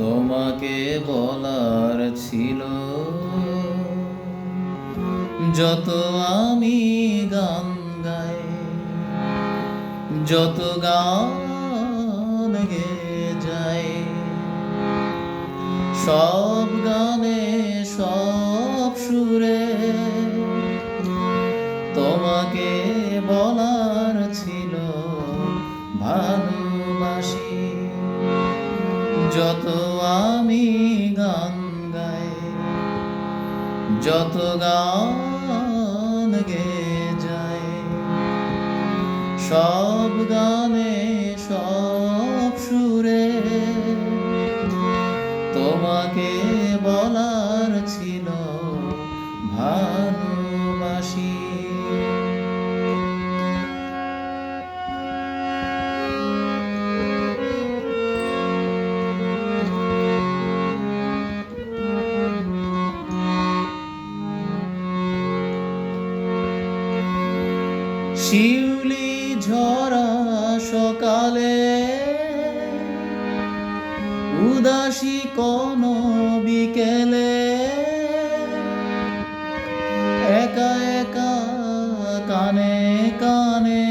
তোমাকে বলার ছিল। যত আমি গান গাই, যত গান গে যাই, সব গানে সব সুরে তোমাকে বলার ছিল। ভালোবাসি যত যত গান গে যায় সব গানে শিউলি ঝরা সকালে। উদাসী কোন বিকেলে। একা একা কানে কানে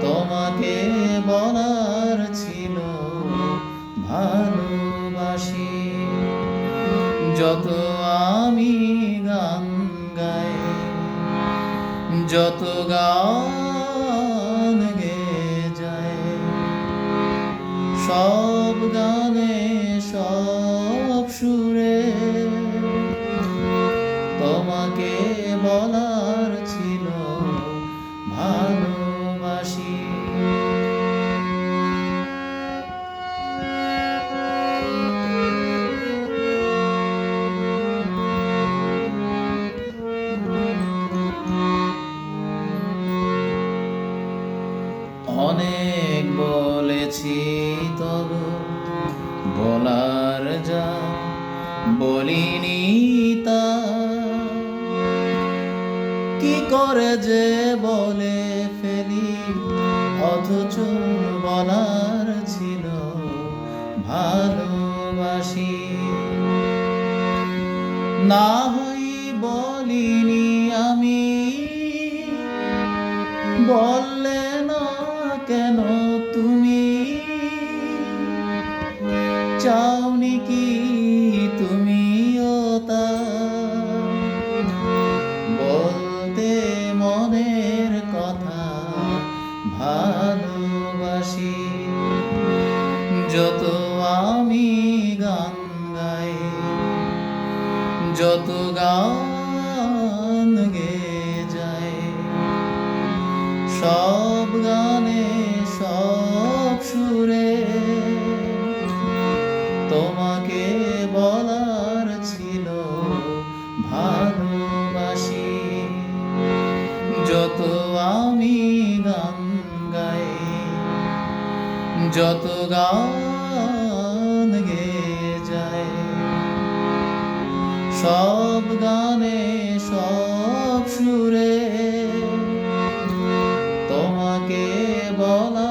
তোমাকে বলার ছিল ভালোবাসি। যত যত গান গে যায় সব গানে বলিনি তা। কি করে যে বলে ফেলি? অথচ বলার ছিল ভালোবাসি। না হই বলিনি আমি। বললে না কেন তুমি? চাওনি কি যত আমি গান গাই যত গান গে যায় সব যত গান গে যায় সব গানে সব সুরে তোমাকে বলা